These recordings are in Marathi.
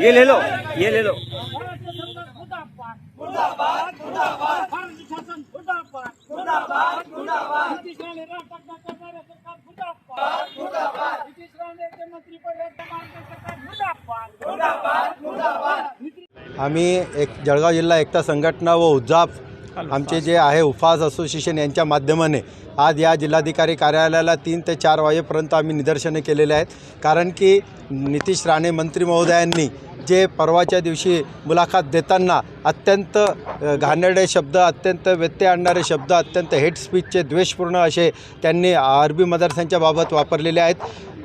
ये ले लो ये ले लो। आम्ही एक जळगाव जिल्हा एकता संघटना व उजाफ आमचे जे आहे उफास असोसिएशन यांच्या माध्यमाने आज या जिल्हाधिकारी कार्यालयाला तीन ते चार वाजेपर्यंत आम्ही निदर्शने केलेले आहेत. कारण की नितीश राणे मंत्री महोदयांनी जे परवाच्या दिवशी मुलाखत देताना अत्यंत घाणेरडे शब्द अत्यंत व्यत्यय आणणारे शब्द अत्यंत हेट स्पीचचे द्वेषपूर्ण असे त्यांनी अरबी मदरसांच्या बाबत वापरलेले आहेत.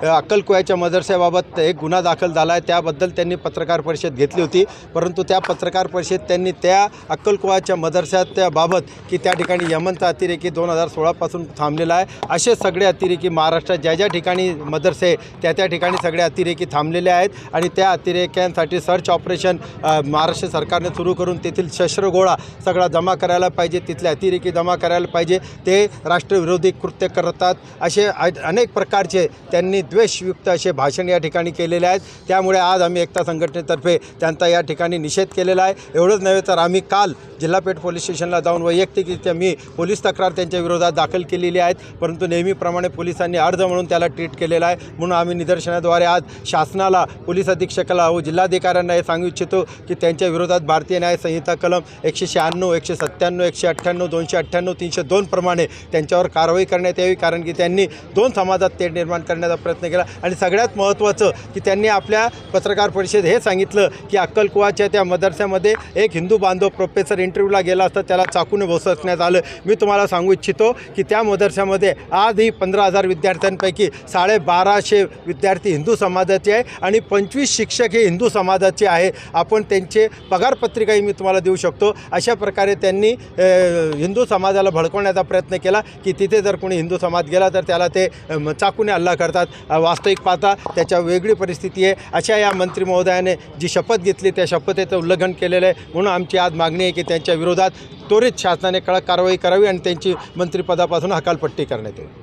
अक्कलकुयाच्या मदरस्याबाबत एक गुन्हा दाखल झाला आहे त्याबद्दल त्यांनी पत्रकार परिषद घेतली होती. परंतु त्या पत्रकार परिषदेत त्यांनी त्या अक्कलकोयाच्या मदरस्याबाबत की त्या ठिकाणी यमनचा अतिरेकी दोन हजार सोळापासून थांबलेला आहे. असे सगळे अतिरेकी महाराष्ट्रात ज्या ज्या ठिकाणी मदरसे त्या त्या ठिकाणी सगळे अतिरेकी थांबलेले आहेत आणि त्या अतिरेक्यांसाठी सर्च ऑपरेशन महाराष्ट्र सरकारने सुरू करून तेथील शस्त्रगोळा सगळा जमा करायला पाहिजे तिथले अतिरेकी जमा करायला पाहिजे. ते राष्ट्रविरोधी कृत्य करतात. असे अनेक प्रकारचे त्यांनी द्वेषयुक्त असे भाषण या ठिकाणी केलेले आहेत. त्यामुळे आज आम्ही एकता संघटनेतर्फे त्यांचा या ठिकाणी निषेध केलेला आहे. एवढंच नव्हे तर आम्ही काल जिल्हापेठ पोलीस स्टेशनला जाऊन वैयक्तिकरित्या मी पोलीस तक्रार त्यांच्या विरोधात दाखल केलेली आहेत. परंतु नेहमीप्रमाणे पोलिसांनी अर्ज म्हणून त्याला ट्रीट केलेला आहे. म्हणून आम्ही निदर्शनाद्वारे आज शासनाला पोलीस अधीक्षकाला व जिल्हाधिकाऱ्यांना हे सांगू इच्छितो की त्यांच्या विरोधात भारतीय न्याय संहिता कलम एकशे शहाण्णव एकशे सत्त्याण्णव एकशे अठ्ठ्याण्णव दोनशे अठ्ठ्याण्णव तीनशे दोनप्रमाणे त्यांच्यावर कारवाई करण्यात यावी. कारण की त्यांनी दोन समाजात तेढ निर्माण करण्याचा प्रयत्न प्रयत्न केला. आणि सगळ्यात महत्त्वाचं की त्यांनी आपल्या पत्रकार परिषद हे सांगितलं की अक्कलकुवाच्या त्या मदरस्यामध्ये एक हिंदू बांधव प्रोफेसर इंटरव्ह्यूला गेला असता त्याला चाकूने बसवण्यात आलं. मी तुम्हाला सांगू इच्छितो की त्या मदरस्यामध्ये आजही पंधरा हजार विद्यार्थ्यांपैकी साडेबाराशे विद्यार्थी हिंदू समाजाचे आहे आणि पंचवीस शिक्षक हे हिंदू समाजाचे आहे. आपण त्यांचे पगारपत्रिकाही मी तुम्हाला देऊ शकतो. अशा प्रकारे त्यांनी हिंदू समाजाला भडकवण्याचा प्रयत्न केला की तिथे जर कोणी हिंदू समाज गेला तर त्याला ते चाकूने हल्ला करतात. वास्तविक पाहता त्याच्या वेगळी परिस्थिती आहे. अशा या मंत्री महोदयाने जी शपथ घेतली त्या शपथेचं उल्लंघन केलेलं आहे. म्हणून आमची आज मागणी आहे की त्यांच्या विरोधात त्वरित शासनाने कडक कारवाई करावी आणि त्यांची मंत्रिपदापासून हकालपट्टी करण्यात येईल.